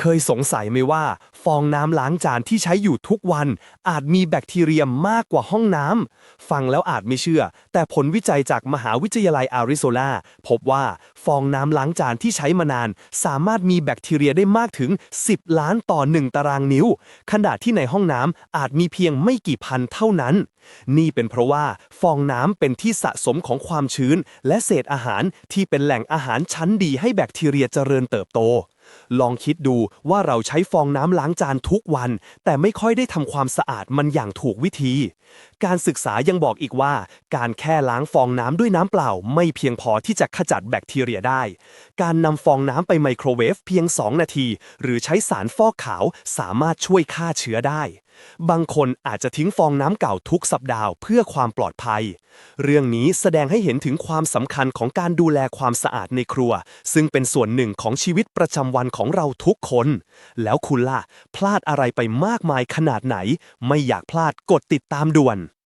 เคยสงสัยไหมว่า ฟองน้ำล้างจานที่ใช้อยู่ทุกวัน อาจมีแบคทีเรียมากกว่าห้องน้ำ ฟังแล้วอาจไม่เชื่อ แต่ผลวิจัยจากมหาวิทยาลัยอาริโซนาพบว่าฟองน้ำล้างจานที่ใช้มานาน สามารถมีแบคทีเรียได้มากถึง 10 ล้านต่อ 1 ตารางนิ้ว ขณะที่ในห้องน้ำอาจมีเพียงไม่กี่พันเท่านั้น นี่เป็นเพราะว่าฟองน้ำเป็นที่สะสมของความชื้น และเศษอาหารที่เป็นแหล่งอาหารชั้นดีให้แบคทีเรียเจริญเติบโต ลองคิดดูว่าเราใช้ฟองน้ำล้างจานทุกวัน แต่ไม่ค่อยได้ทำความสะอาดมันอย่างถูกวิธี การศึกษายังบอกอีกว่า การแค่ล้างฟองน้ำด้วยน้ำเปล่า ไม่เพียงพอที่จะขจัดแบคทีเรียได้ การนำฟองน้ำไปไมโครเวฟเพียง 2 นาที หรือใช้สารฟอกขาวสามารถช่วยฆ่าเชื้อได้ บางคนอาจจะทิ้งฟองน้ำเก่าทุกสัปดาห์เพื่อความปลอดภัย เรื่องนี้แสดงให้เห็นถึงความสำคัญของการดูแลความสะอาดในครัว ซึ่งเป็นส่วนหนึ่งของชีวิตประจำวันของเราทุกคน แล้วคุณล่ะ พลาดอะไรไปมากมายขนาดไหน ไม่อยากพลาดกดติดตามด่วน